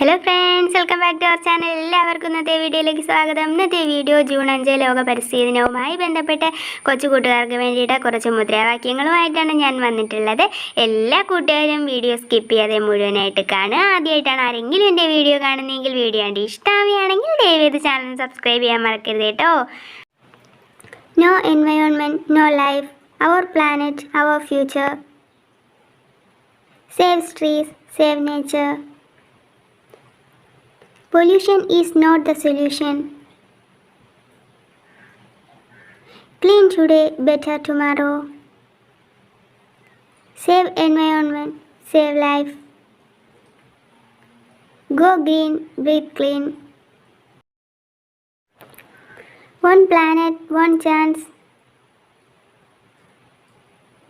Hello friends welcome back to our channel എല്ലാവർക്കും ഇന്നത്തെ വീഡിയോയിലേക്ക് സ്വാഗതം. ഇന്നത്തെ വീഡിയോ ജൂൺ അഞ്ച് ലോക പരിസ്ഥിതി ദിനവുമായി ബന്ധപ്പെട്ട് കൊച്ചു കൂട്ടുകാർക്ക് വേണ്ടിയിട്ട് കുറച്ച് മുദ്രാവാക്യങ്ങളുമായിട്ടാണ് ഞാൻ വന്നിട്ടുള്ളത്. എല്ലാ കൂട്ടുകാരും വീഡിയോ സ്കിപ്പ് ചെയ്യാതെ മുഴുവനായിട്ട് കാണുക. ആദ്യമായിട്ടാണ് ആരെങ്കിലും എന്റെ വീഡിയോ കാണുന്നതെങ്കിൽ വീഡിയോ കണ്ട് ഇഷ്ടമാവുകയാണെങ്കിൽ ദയവേത് ചാനൽ സബ്സ്ക്രൈബ് ചെയ്യാൻ മറക്കരുത് കേട്ടോ. No environment no life our planet our future save trees save nature Pollution is not the solution. Clean today, better tomorrow. Save environment, save life. Go green, breathe clean. One planet, one chance.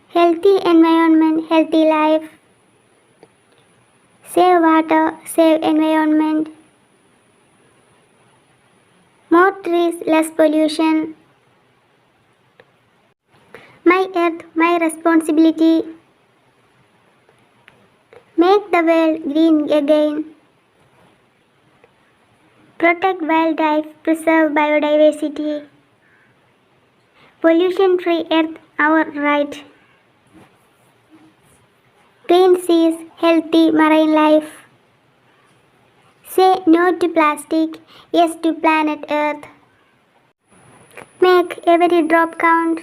Healthy environment, healthy life. Save water, save environment. More trees, less pollution. My earth, my responsibility. Make the world green again. Protect wildlife, preserve biodiversity. Pollution free earth, our right. Clean seas, healthy marine life. Say no to plastic, yes to planet Earth. Make every drop count.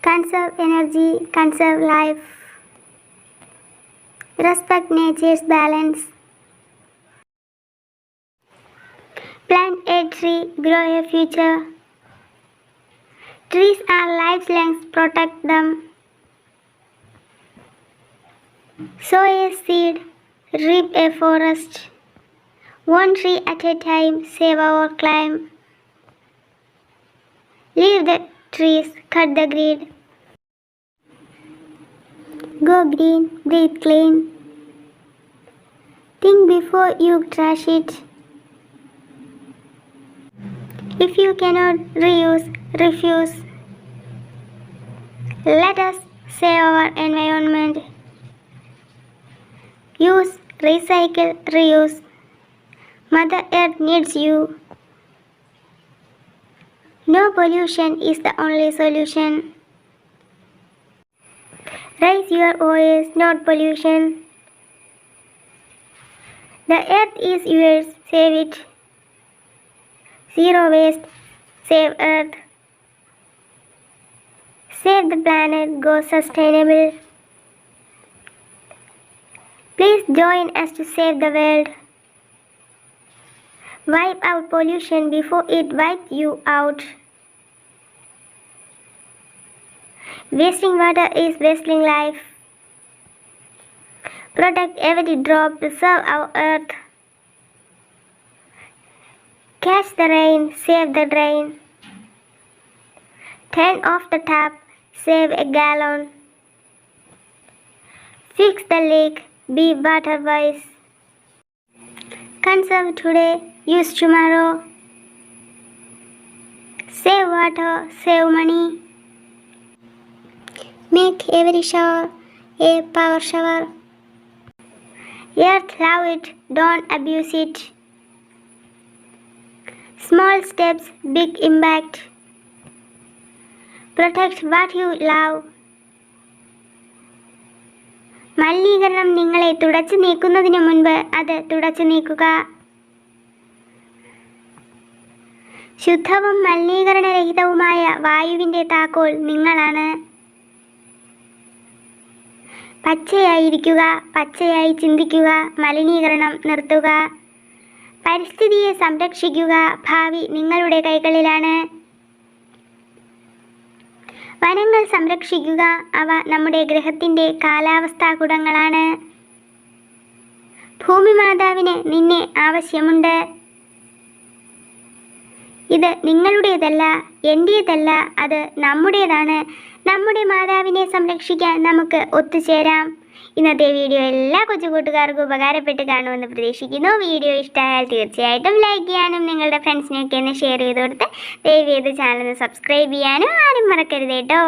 Conserve energy, conserve life. Respect nature's balance. Plant a tree, grow a future. Trees are life's lengths, protect them. Sow a seed, reap a forest. One tree at a time, save our climb. Leave the trees, cut the greed. Go green, breathe clean. Think before you trash it. If you cannot reuse, refuse. Let us save our environment. Use, recycle, reuse. Mother Earth needs you. No pollution is the only solution. Raise your voice, not pollution. The earth is yours, save it. Zero waste, save earth. Save the planet, go sustainable. Please join us to save the world. Wipe out pollution before it wipes you out. Wasting water is wasting life. Protect every drop, to preserve our earth. Catch the rain, save the drain. Turn off the tap, save a gallon. Fix the leak, be water wise. Conserve today, use tomorrow. Save water, save money. Make every shower a power shower. Earth, love it, don't abuse it. Small steps, big impact. Protect what you love. മലിനീകരണം നിങ്ങളെ തുടച്ചു നീക്കുന്നതിന് മുൻപ് അത് തുടച്ചു നീക്കുക. ശുദ്ധവും മലിനീകരണരഹിതവുമായ വായുവിന്റെ താക്കോൽ നിങ്ങളാണ്. പച്ചയായിരിക്കുക പച്ചയായി ചിന്തിക്കുക മലിനീകരണം നിർത്തുക. പരിസ്ഥിതിയെ സംരക്ഷിക്കുക ഭാവി നിങ്ങളുടെ കൈകളിലാണ്. വനങ്ങൾ സംരക്ഷിക്കുക. അവ നമ്മുടെ ഗ്രഹത്തിന്റെ കാലാവസ്ഥാ ഗുണങ്ങളാണ് ഭൂമി മാതാവിന് നിന്നെ ആവശ്യമുണ്ട്. ഇത് നിങ്ങളുടേതല്ല എന്റേതല്ല അത് നമ്മുടേതാണ്. നമ്മുടെ മാതാവിനെ സംരക്ഷിക്കാൻ നമുക്ക് ഒത്തുചേരാം. ഇന്നത്തെ വീഡിയോ എല്ലാ കൊച്ചു കൂട്ടുകാർക്കും ഉപകാരപ്പെട്ട് കാണുമെന്ന് പ്രതീക്ഷിക്കുന്നു. വീഡിയോ ഇഷ്ടമായാൽ തീർച്ചയായിട്ടും ലൈക്ക് ചെയ്യാനും നിങ്ങളുടെ ഫ്രണ്ട്സിനെയൊക്കെ ഒന്ന് ഷെയർ ചെയ്ത് കൊടുത്ത് ദയവ് ചെയ്ത് ചാനൽ സബ്സ്ക്രൈബ് ചെയ്യാനും ആരും മറക്കരുത് കേട്ടോ.